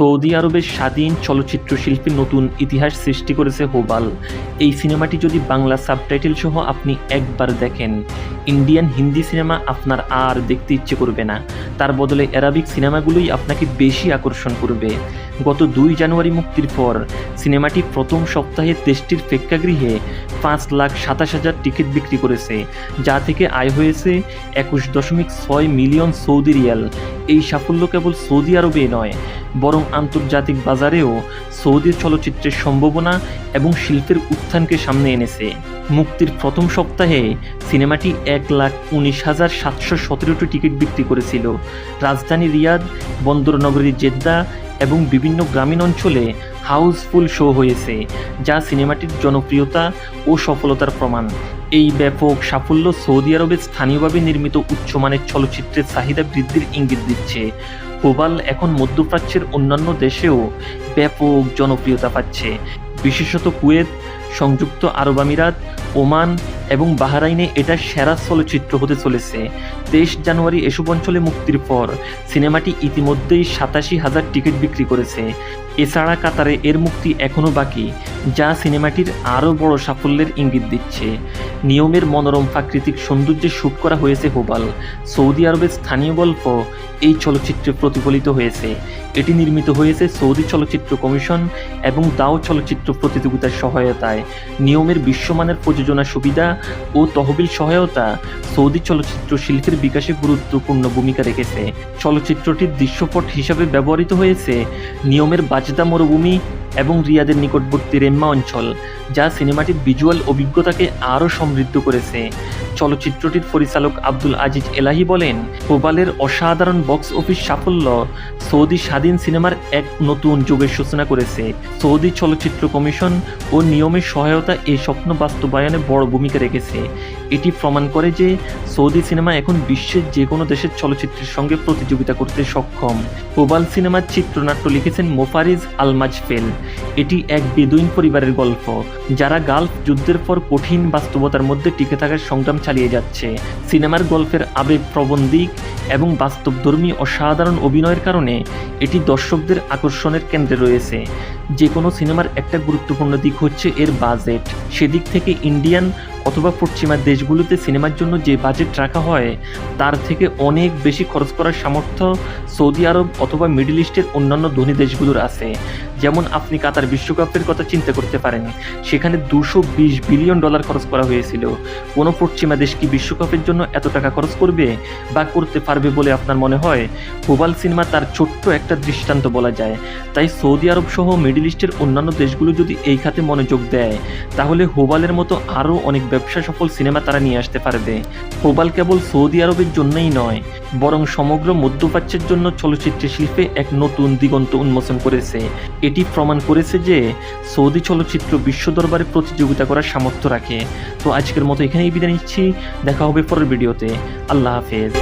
Saudi আরবের স্বাধীন চলচ্চিত্র শিল্পী নতুন ইতিহাস সৃষ্টি করেছে হোবাল। এই সিনেমাটি যদি বাংলা সাবটাইটেল সহ আপনি একবার দেখেন, ইন্ডিয়ান হিন্দি সিনেমা আপনার আর দেখতে ইচ্ছে করবে না। তার বদলে অ্যারাবিক সিনেমাগুলোই আপনাকে বেশি আকর্ষণ করবে। গত দুই জানুয়ারি মুক্তির পর সিনেমাটি প্রথম সপ্তাহে দেশটির প্রেক্ষাগৃহে পাঁচ লাখ সাতাশ হাজার টিকিট বিক্রি করেছে, যা থেকে আয় হয়েছে একুশ দশমিক ছয় মিলিয়ন সৌদি রিয়াল। এই সাফল্য কেবল সৌদি আরবে নয়, বরং আন্তর্জাতিক বাজারেও সৌদি চলচ্চিত্রের সম্ভাবনা এবং শিল্পের উত্থানকে সামনে এনেছে। মুক্তির প্রথম সপ্তাহে সিনেমাটি এক লাখ উনিশ হাজার সাতশো সতেরোটি টিকিট বিক্রি করেছিল। রাজধানী রিয়াদ বন্দরনগরী জেদ্দা এবং বিভিন্ন গ্রামীণ অঞ্চলে হাউসফুল শো হয়েছে, যা সিনেমাটির জনপ্রিয়তা ও সফলতার প্রমাণ। এই ব্যাপক সাফল্য সৌদি আরবে স্থানীয়ভাবে নির্মিত উচ্চমানের চলচ্চিত্রের চাহিদা বৃদ্ধির ইঙ্গিত দিচ্ছে। প্রবাল এখন মধ্যপ্রাচ্যের অন্যান্য দেশেও ব্যাপক জনপ্রিয়তা পাচ্ছে। বিশেষত কুয়েত, সংযুক্ত আরব আমিরাত, ওমান এবং বাহরাইনে এটা সেরা চলচ্চিত্র হতে চলেছে। তেইশ জানুয়ারি এসব অঞ্চলে মুক্তির পর সিনেমাটি ইতিমধ্যেই সাতাশি হাজার টিকিট বিক্রি করেছে। এছাড়া কাতারে এর মুক্তি এখনও বাকি। যা সিনেমাটির আরও বড় সাফল্যের ইঙ্গিত দিচ্ছে। নিয়মের মনোরম প্রাকৃতিক সৌন্দর্যে শ্যুট করা হয়েছে হোবাল। সৌদি আরবের স্থানীয় গল্প, এই চলচ্চিত্রে প্রতিফলিত হয়েছে। এটি নির্মিত হয়েছে সৌদি চলচ্চিত্র কমিশন এবং দাও চলচ্চিত্র প্রতিযোগিতার সহায়তায়। নিয়মের বিশ্বমানের প্রযোজনা সুবিধা ও তহবিল সহায়তা সৌদি চলচ্চিত্র শিল্পের বিকাশে গুরুত্বপূর্ণ ভূমিকা রেখেছে। চলচ্চিত্রটির দৃশ্যপট হিসাবে ব্যবহৃত হয়েছে নিয়মের বাজদা মরুভূমি এবং রিয়াদের নিকটবর্তী রেম্মা অঞ্চল, যা সিনেমাটির ভিজুয়াল অভিজ্ঞতাকে আরও সমৃদ্ধ করেছে। চলচ্চিত্রটির পরিচালক আব্দুল আজিজ এলাহি বলেন, প্রবালের অসাধারণ বক্স অফিস সাফল্য সৌদি স্বাধীন সিনেমার এক নতুন যুগের সূচনা করেছে। সৌদি চলচ্চিত্র কমিশন ও নিয়মের সহায়তা এই স্বপ্ন বাস্তবায়নে বড় ভূমিকা রেখেছে। এটি প্রমাণ করে যে সৌদি সিনেমা এখন বিশ্বের যে কোনো দেশের চলচ্চিত্রের সঙ্গে প্রতিযোগিতা করতে সক্ষম। প্রবাল সিনেমার চিত্রনাট্য লিখেছেন মোফারিজ আলমাজফেল। এটি এক বেদুইন পরিবারের গল্প, যারা গালফ যুদ্ধের পর কঠিন বাস্তবতার মধ্যে টিকে থাকার সংগ্রাম চালিয়ে যাচ্ছে। সিনেমার গল্পের আবেগ প্রবন্ধিক এবং বাস্তবধর্মী অসাধারণ অভিনয়ের কারণে এটি দর্শকদের আকর্ষণের কেন্দ্রে রয়েছে। যে কোনো সিনেমার একটা গুরুত্বপূর্ণ দিক হচ্ছে এর বাজেট। সেদিক থেকে ইন্ডিয়ান অথবা পশ্চিমা দেশগুলোতে সিনেমার জন্য যে বাজেট রাখা হয়, তার থেকে অনেক বেশি খরচ করার সামর্থ্য সৌদি আরব অথবা মিডল ইস্টের অন্যান্য ধনী দেশগুলোর আছে। যেমন আপনি কাতার বিশ্বকাপের কথা চিন্তা করতে পারেন, সেখানে দুশো বিশ বিলিয়ন ডলার খরচ করা হয়েছিল। কোনো পশ্চিমা দেশ কি বিশ্বকাপের জন্য এত টাকা খরচ করবে বা করতে পারবে বলে আপনার মনে হয়? প্রবাল সিনেমা তার ছোট্ট একটা দৃষ্টান্ত বলা যায়। তাই সৌদি আরব সহ মিডল ইস্টের অন্যান্য দেশগুলো যদি এই খাতে মনোযোগ দেয়, তাহলে হোবালের মতো আরও অনেক ব্যবসা সফল সিনেমা তারা নিয়ে আসতে পারবে। প্রবাল কেবল সৌদি আরবের জন্যই নয়, বরং সমগ্র মধ্যপ্রাচ্যের জন্য চলচ্চিত্র শিল্পে এক নতুন দিগন্ত উন্মোচন করেছে। এটি প্রমাণ করেছে যে সৌদি চলচ্চিত্র বিশ্ব দরবারে প্রতিযোগিতা করার সামর্থ্য রাখে। তো আজকের মতো এখানেই বিদায় নিচ্ছি, দেখা হবে পরের ভিডিওতে। আল্লাহ হাফেজ।